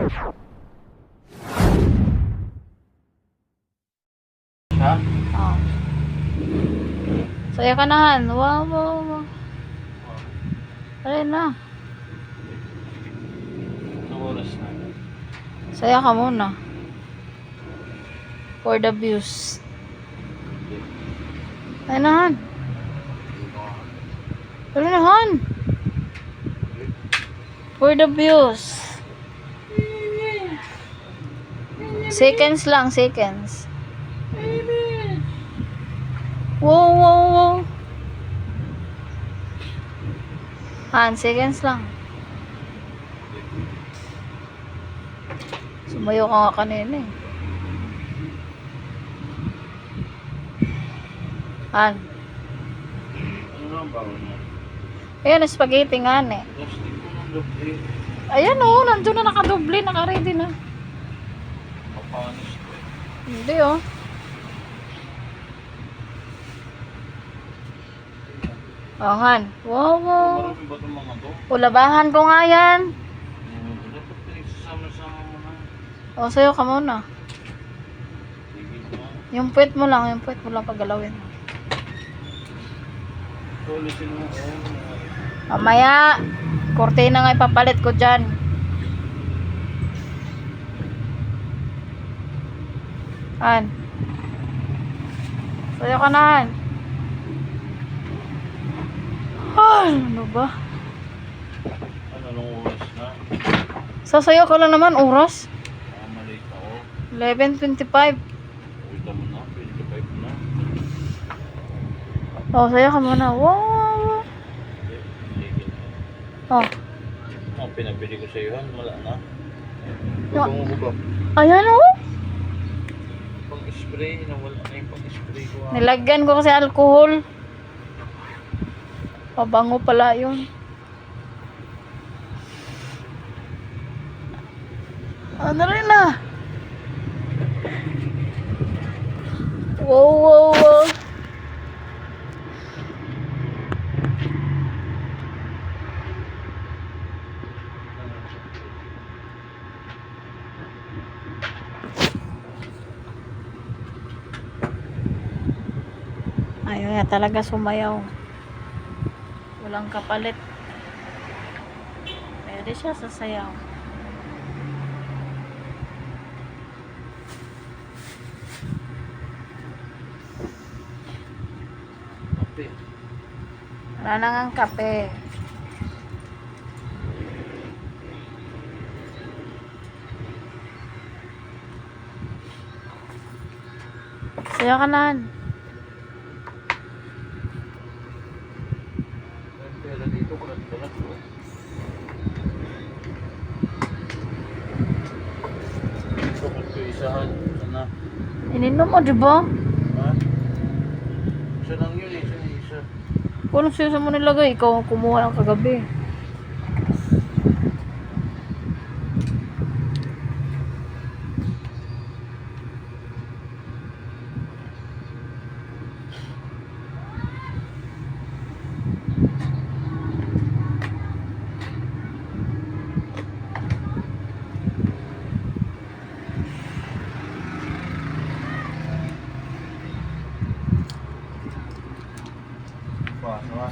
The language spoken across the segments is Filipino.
Ha? Oh. Saya ka na, Han. Wow, wow, wow. Ayun na. Anong oras na? Saya ka muna. For the views. Ayun na, Han. Ayun na, Han. For the views. Seconds lang, seconds. Wow, wow, wow. Han, seconds lang. Sumayo ka nga kanina eh. Han. Ayan, spaghetti nga eh. Ayan oh, nandiyan na nakadoble, nakaready na. Kapanis ko eh. Hindi oh. Oh, Han. Wow, wow. Marami? Ulabahan ko nga yan. Hmm, Dapat pinagsasama-sama na. O, sayo ka muna. Sige na. Yung puwet mo lang, yung puwet mo lang paggalawin. Tulisin mo. Oh. Mamaya, nga ipapalit ko dyan. Han. Sayo ka na, Han. Ay, ano ba? Ano nung oras na? Sasayaw ka lang naman, oras. Ah, malate ako. 11.25. Ulta mo na. 25 na. Oh, sayo ka muna. Wow. Oh, Ang pinabili ko sa iyo, wala na. Ba? ayan oh. Pang-spray, nawala na yung pang-spray ko. ah. Nilagyan ko kasi alcohol. Pabango pala yun. Ano rin na? Wow, wow, wow. Ayaw nga talaga sumayaw. Walang kapalit. Pwede siya sasayaw. Kape. Wala na nga ang kape. Sayaw ka na. Han. Ang pera dito, kulat-kulat ko. Bakit ko isahan? Sana. Ininom mo, di ba? Ha? Isa lang yun, isa isa. Kung ano siya mo nilagay, ikaw ang kumuha ng kagabi. Paso ha.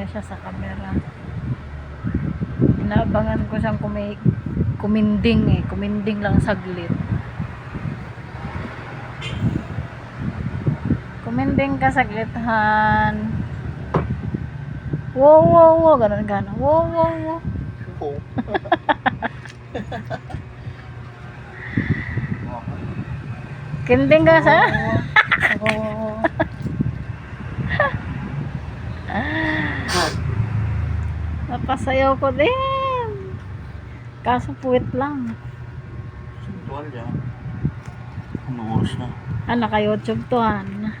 Ayan siya sa camera. Inaabangan ko siyang kumi kuminding eh. Kuminding lang saglit. Kuminding ka saglit, Han. Wow, wow, wow. Ganon, ganon. Wow, wow, wow. Oo. Kinding ka sa... Oo. Napasayaw ko din. Kaso puwit lang. Sintual yan. Ano oras na? Ah, naka-YouTube to, Han.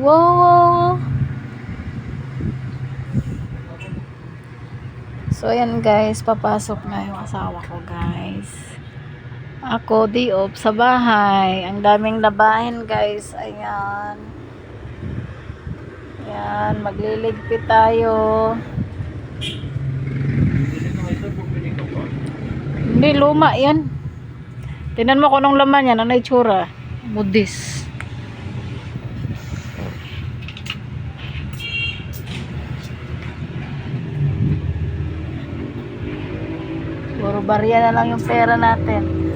Wow, wow. So, ayan guys, papasok na yung asawa ko guys. Ako, di off sa bahay. Ang daming labahin guys. Ayan. Ayan, magliligpit tayo. Hindi luma yan. Tinan mo kung anong laman yan, ano itsura. Mudis. Puro barya na lang yung pera natin.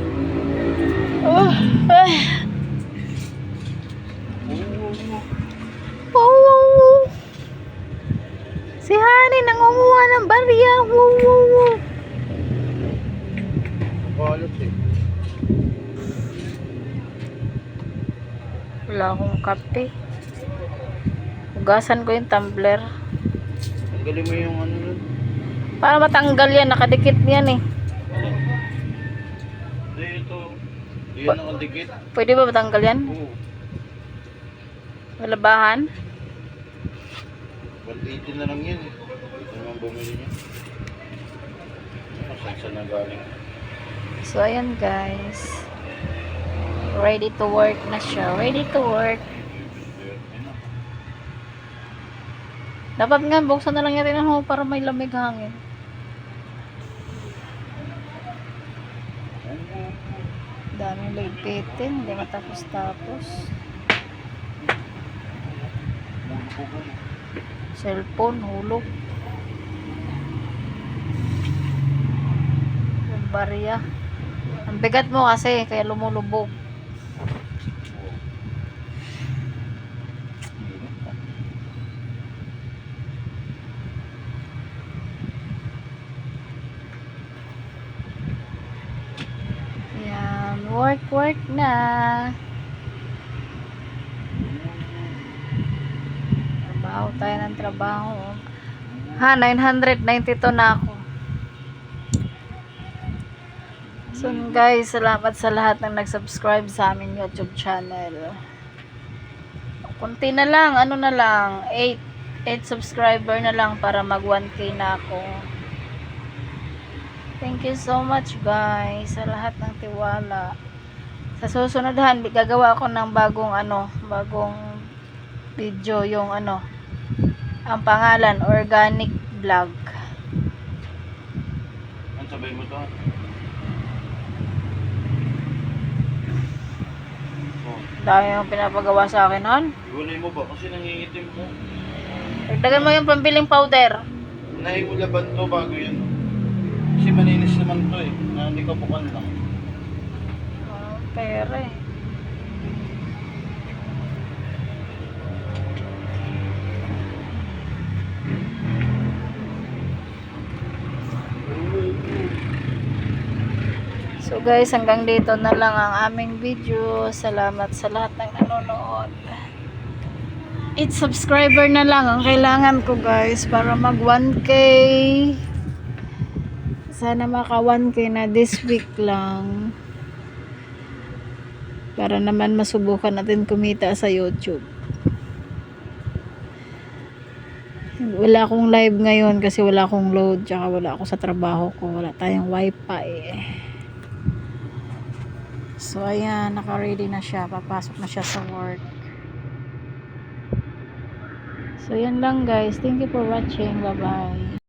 Oh, ay. Wow. Si Honey nangunguha ng barya. Wow, wow, wow. Balot eh. Wala akong kape. Hugasan ko yung tumbler. Tanggalin mo yung ano nun. Para matanggal yan, nakadikit yan eh. Yan nakadikit. Pwede ba matanggal yan? Oo. Malabahan? 180 na lang yan eh. Ito naman bumili niya. Saan saan na galing? So, ayan guys. Ready to work na siya. Ready to work. Dapat nga, buksan na lang natin ang para may lamig hangin. Daming ligpitin. Hindi matapos-tapos. Cellphone, hulog. Yung barya. Ang bigat mo kasi, kaya lumulubog. Yan, work, work na. Trabaho tayo ng trabaho. Ha, 992 na ako. So guys, salamat sa lahat ng nag-subscribe sa aming YouTube channel. Kunti na lang, ano na lang, 8 8 subscriber na lang para mag 1k na ako. Thank you so much guys sa lahat ng tiwala. Sa susunod han, gagawa ako ng bagong ano, bagong video yung ano, ang pangalan organic vlog. Ang sabay mo to? Dahil yung pinapagawa sa akin hon. iwalay mo ba? Kasi nangingitim mo. Dagdagan mo yung pambiling powder. Naimulaban to bago yun. Kasi maninis naman to eh. Na hindi ka bukan lang. Pera eh. So guys, hanggang dito na lang ang aming video. Salamat sa lahat ng nanonood. 8 subscriber na lang ang kailangan ko guys para mag 1k. Sana maka 1k na this week lang. Para naman masubukan natin kumita sa YouTube. Wala akong live ngayon kasi wala akong load tsaka wala ako sa trabaho ko. Wala tayong wifi eh. So ayan, naka-ready na siya. Papasok na siya sa work. So yan lang guys. Thank you for watching. Bye-bye.